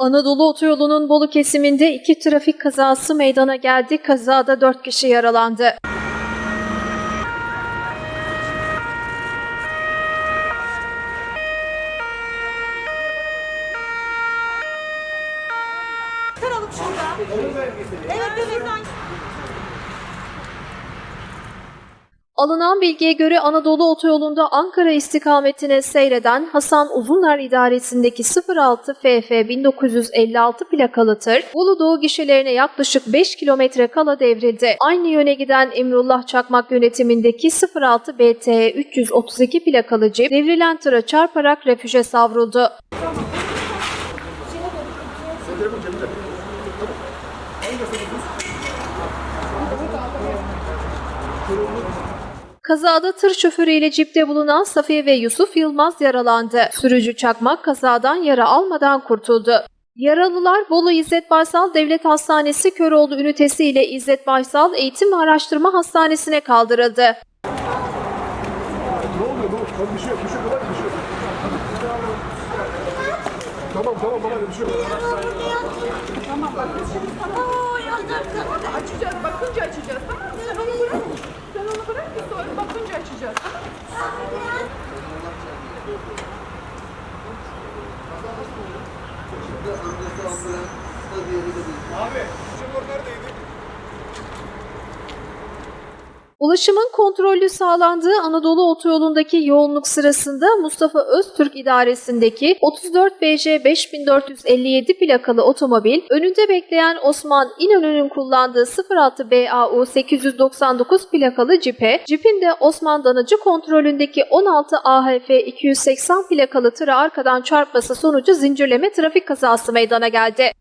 Anadolu Otoyolu'nun Bolu kesiminde iki trafik kazası meydana geldi. Kazada 4 kişi yaralandı. Çıkaralım şurada. Evet evet. Alınan bilgiye göre Anadolu Otoyolu'nda Ankara istikametine seyreden Hasan Uzunlar idaresindeki 06 FF 1956 plakalı tır, Bolu Doğu gişelerine yaklaşık 5 kilometre kala devrildi. Aynı yöne giden Emrullah Çakmak yönetimindeki 06 BT 332 plakalı cip devrilen tıra çarparak refüje savruldu. Kazada tır şoförü ile cipte bulunan Safiye ve Yusuf Yılmaz yaralandı. Sürücü Çakmak kazadan yara almadan kurtuldu. Yaralılar Bolu İzzet Baysal Devlet Hastanesi Köroğlu ünitesi ile İzzet Baysal Eğitim ve Araştırma Hastanesi'ne kaldırıldı. Ne oluyor? Ne oluyor? Tamam, şey yok, bir şey yok, şey. Tamam, tamam, bir şey yok. Oo yandım. Açacağız, bakınca açacağız tamam Abi, sigortalar da yedik. Ulaşımın kontrollü sağlandığı Anadolu Otoyolu'ndaki yoğunluk sırasında Mustafa Öztürk idaresindeki 34 BJ 5457 plakalı otomobil önünde bekleyen Osman İnönü'nün kullandığı 06 BAU 899 plakalı cipe, cipin de Osman Danıcı kontrolündeki 16 AHF 280 plakalı tıra arkadan çarpması sonucu zincirleme trafik kazası meydana geldi.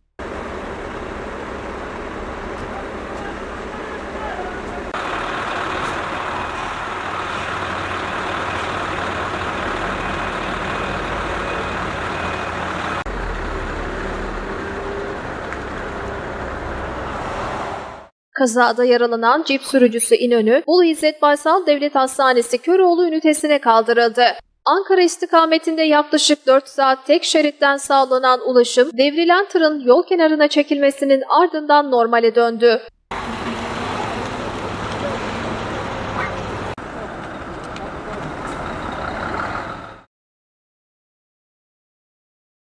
Kazada yaralanan cip sürücüsü İnönü, Bolu İzzet Baysal Devlet Hastanesi Köroğlu ünitesine kaldırıldı. Ankara istikametinde yaklaşık 4 saat tek şeritten sağlanan ulaşım, devrilen tırın yol kenarına çekilmesinin ardından normale döndü.